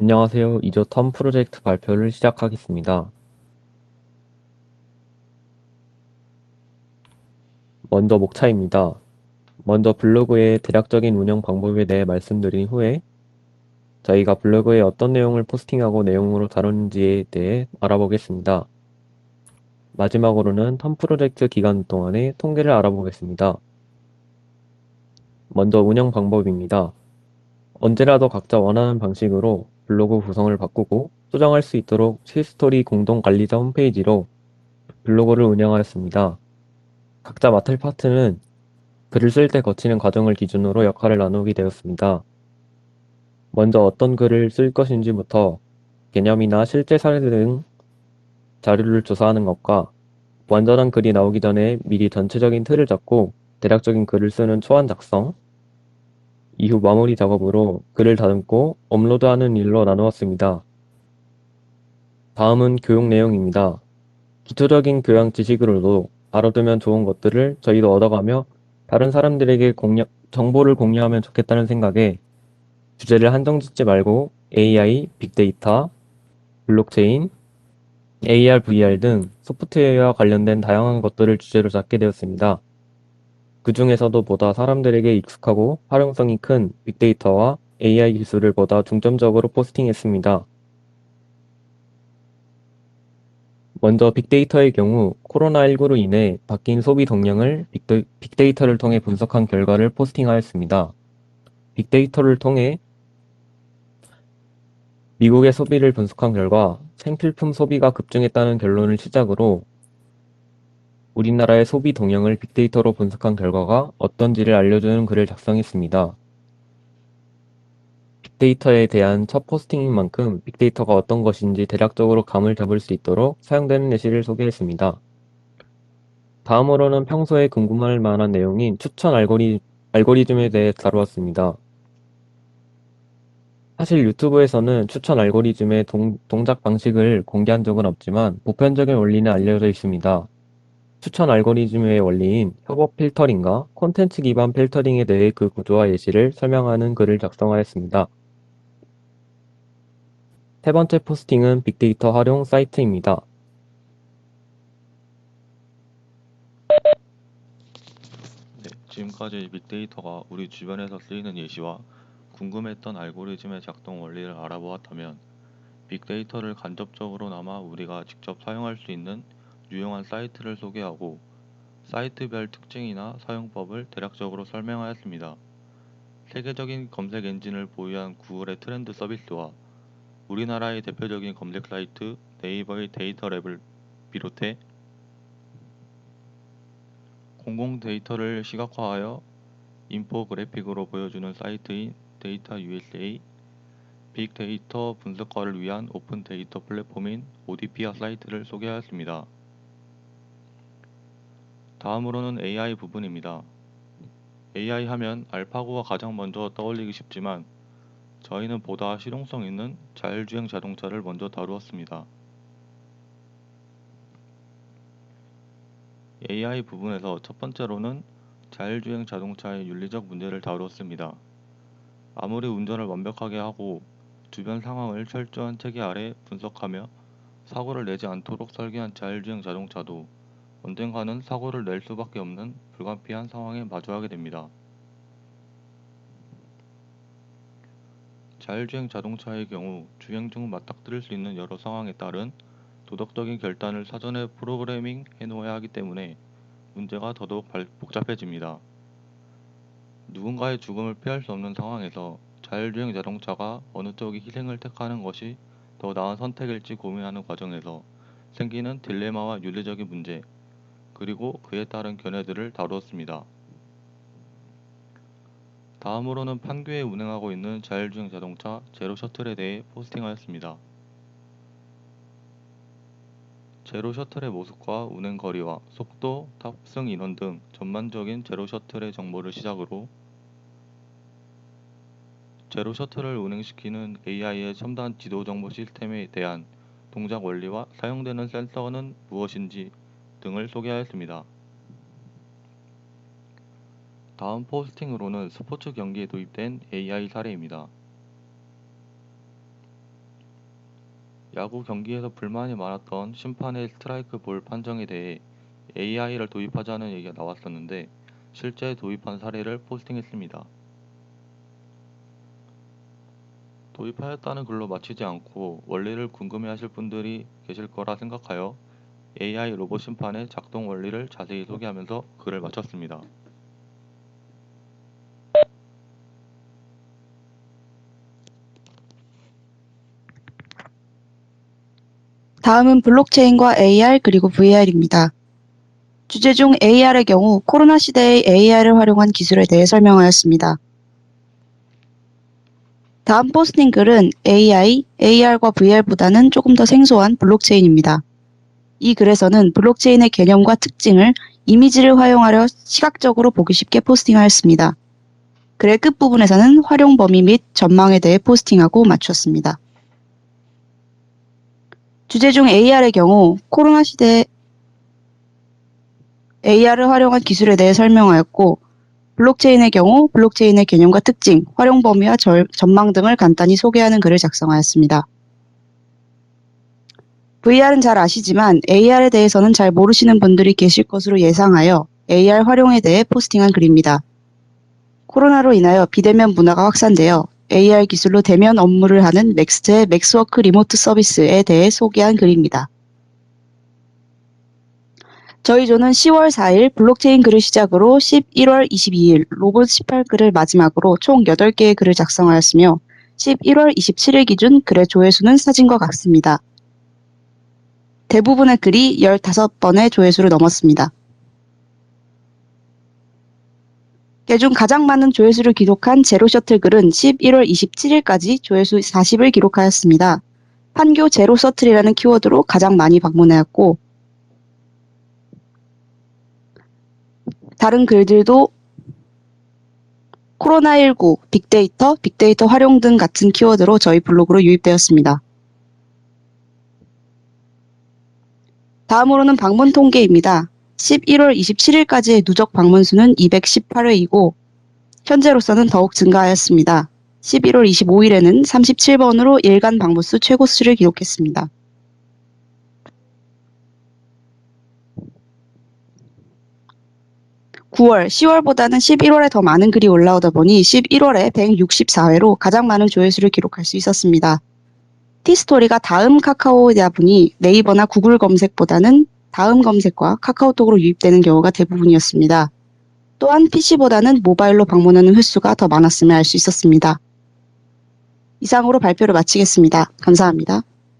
안녕하세요. 이조 텀 프로젝트 발표를 시작하겠습니다. 먼저 목차입니다. 먼저 블로그의 대략적인 운영 방법에 대해 말씀드린 후에 저희가 블로그에 어떤 내용을 포스팅하고 내용으로 다루는지에 대해 알아보겠습니다. 마지막으로는 텀 프로젝트 기간 동안의 통계를 알아보겠습니다. 먼저 운영 방법입니다. 언제라도 각자 원하는 방식으로 블로그 구성을 바꾸고 수정할 수 있도록 실스토리 공동 관리자 홈페이지로 블로그를 운영하였습니다. 각자 맡을 파트는 글을 쓸 때 거치는 과정을 기준으로 역할을 나누게 되었습니다. 먼저 어떤 글을 쓸 것인지부터 개념이나 실제 사례 등 자료를 조사하는 것과 완전한 글이 나오기 전에 미리 전체적인 틀을 잡고 대략적인 글을 쓰는 초안 작성, 이후 마무리 작업으로 글을 다듬고 업로드하는 일로 나누었습니다. 다음은 교육 내용입니다. 기초적인 교양 지식으로도 알아두면 좋은 것들을 저희도 얻어가며 다른 사람들에게 공유, 정보를 공유하면 좋겠다는 생각에 주제를 한정 짓지 말고 AI, 빅데이터, 블록체인, AR, VR 등 소프트웨어와 관련된 다양한 것들을 주제로 잡게 되었습니다. 그 중에서도 보다 사람들에게 익숙하고 활용성이 큰 빅데이터와 AI 기술을 보다 중점적으로 포스팅했습니다. 먼저 빅데이터의 경우 코로나19로 인해 바뀐 소비 동향을 빅데이터를 통해 분석한 결과를 포스팅하였습니다. 빅데이터를 통해 미국의 소비를 분석한 결과 생필품 소비가 급증했다는 결론을 시작으로 우리나라의 소비 동향을 빅데이터로 분석한 결과가 어떤지를 알려주는 글을 작성했습니다. 빅데이터에 대한 첫 포스팅인 만큼 빅데이터가 어떤 것인지 대략적으로 감을 잡을 수 있도록 사용되는 예시를 소개했습니다. 다음으로는 평소에 궁금할 만한 내용인 추천 알고리, 알고리즘에 대해 다루었습니다. 사실 유튜브에서는 추천 알고리즘의 동, 동작 방식을 공개한 적은 없지만 보편적인 원리는 알려져 있습니다. 추천 알고리즘의 원리인 협업 필터링과 콘텐츠 기반 필터링에 대해 그 구조와 예시를 설명하는 글을 작성하였습니다. 세 번째 포스팅은 빅데이터 활용 사이트입니다. 네, 지금까지 빅데이터가 우리 주변에서 쓰이는 예시와 궁금했던 알고리즘의 작동 원리를 알아보았다면 빅데이터를 간접적으로나마 우리가 직접 사용할 수 있는 유용한 사이트를 소개하고 사이트별 특징이나 사용법을 대략적으로 설명하였습니다. 세계적인 검색 엔진을 보유한 구글의 트렌드 서비스와 우리나라의 대표적인 검색 사이트 네이버의 데이터 랩을 비롯해 공공 데이터를 시각화하여 인포그래픽으로 보여주는 사이트인 데이터 USA, 빅데이터 분석과를 위한 오픈 데이터 플랫폼인 오디피아 사이트를 소개하였습니다. 다음으로는 AI 부분입니다. AI 하면 알파고가 가장 먼저 떠올리기 쉽지만 저희는 보다 실용성 있는 자율주행 자동차를 먼저 다루었습니다. AI 부분에서 첫 번째로는 자율주행 자동차의 윤리적 문제를 다루었습니다. 아무리 운전을 완벽하게 하고 주변 상황을 철저한 체계 아래 분석하며 사고를 내지 않도록 설계한 자율주행 자동차도 언젠가는 사고를 낼 수밖에 없는 불가피한 상황에 마주하게 됩니다. 자율주행 자동차의 경우 주행 중 맞닥뜨릴 수 있는 여러 상황에 따른 도덕적인 결단을 사전에 프로그래밍 해놓아야 하기 때문에 문제가 더더욱 복잡해집니다. 누군가의 죽음을 피할 수 없는 상황에서 자율주행 자동차가 어느 쪽이 희생을 택하는 것이 더 나은 선택일지 고민하는 과정에서 생기는 딜레마와 윤리적인 문제, 그리고 그에 따른 견해들을 다루었습니다. 다음으로는 판교에 운행하고 있는 자율주행 자동차 제로 셔틀에 대해 포스팅하였습니다. 제로 셔틀의 모습과 운행 거리와 속도, 탑승 인원 등 전반적인 제로 셔틀의 정보를 시작으로 제로 셔틀을 운행시키는 AI의 첨단 지도 정보 시스템에 대한 동작 원리와 사용되는 센서는 무엇인지 등을 소개하였습니다. 다음 포스팅으로는 스포츠 경기에 도입된 AI 사례입니다. 야구 경기에서 불만이 많았던 심판의 스트라이크 볼 판정에 대해 AI를 도입하자는 얘기가 나왔었는데 실제 도입한 사례를 포스팅했습니다. 도입하였다는 글로 마치지 않고 원리를 궁금해하실 분들이 계실 거라 생각하여 AI 로봇 심판의 작동 원리를 자세히 소개하면서 글을 마쳤습니다. 다음은 블록체인과 AR 그리고 VR입니다. 주제 중 AR의 경우 코로나 시대의 AR을 활용한 기술에 대해 설명하였습니다. 다음 포스팅 글은 AI, AR과 VR보다는 조금 더 생소한 블록체인입니다. 이 글에서는 블록체인의 개념과 특징을 이미지를 활용하려 시각적으로 보기 쉽게 포스팅하였습니다. 글의 끝부분에서는 활용 범위 및 전망에 대해 포스팅하고 마쳤습니다. 주제 중 AR의 경우 코로나 시대 AR을 활용한 기술에 대해 설명하였고 블록체인의 경우 블록체인의 개념과 특징, 활용 범위와 절- 전망 등을 간단히 소개하는 글을 작성하였습니다. VR은 잘 아시지만 AR에 대해서는 잘 모르시는 분들이 계실 것으로 예상하여 AR 활용에 대해 포스팅한 글입니다. 코로나로 인하여 비대면 문화가 확산되어 AR 기술로 대면 업무를 하는 넥스트의 맥스워크 리모트 서비스에 대해 소개한 글입니다. 저희 조는 10월 4일 블록체인 글을 시작으로 11월 22일 로봇 18글을 마지막으로 총 8개의 글을 작성하였으며 11월 27일 기준 글의 조회수는 사진과 같습니다. 대부분의 글이 15번의 조회수를 넘었습니다. 개중 가장 많은 조회수를 기록한 제로 셔틀 글은 11월 27일까지 조회수 40을 기록하였습니다. 판교 제로 셔틀이라는 키워드로 가장 많이 방문하였고 다른 글들도 코로나19, 빅데이터, 빅데이터 활용 등 같은 키워드로 저희 블로그로 유입되었습니다. 다음으로는 방문 통계입니다. 11월 27일까지의 누적 방문 수는 218회이고 현재로서는 더욱 증가하였습니다. 11월 25일에는 37번으로 일간 방문 수 최고 수를 기록했습니다. (9월) (10월보다는) (11월에) 더 많은 글이 올라오다 보니 (11월에) (164회로) 가장 많은 조회수를 기록할 수 있었습니다. 티스토리가 다음 카카오이다 보니 네이버나 구글 검색보다는 다음 검색과 카카오톡으로 유입되는 경우가 대부분이었습니다. 또한 PC보다는 모바일로 방문하는 횟수가 더 많았음을 알 수 있었습니다. 이상으로 발표를 마치겠습니다. 감사합니다.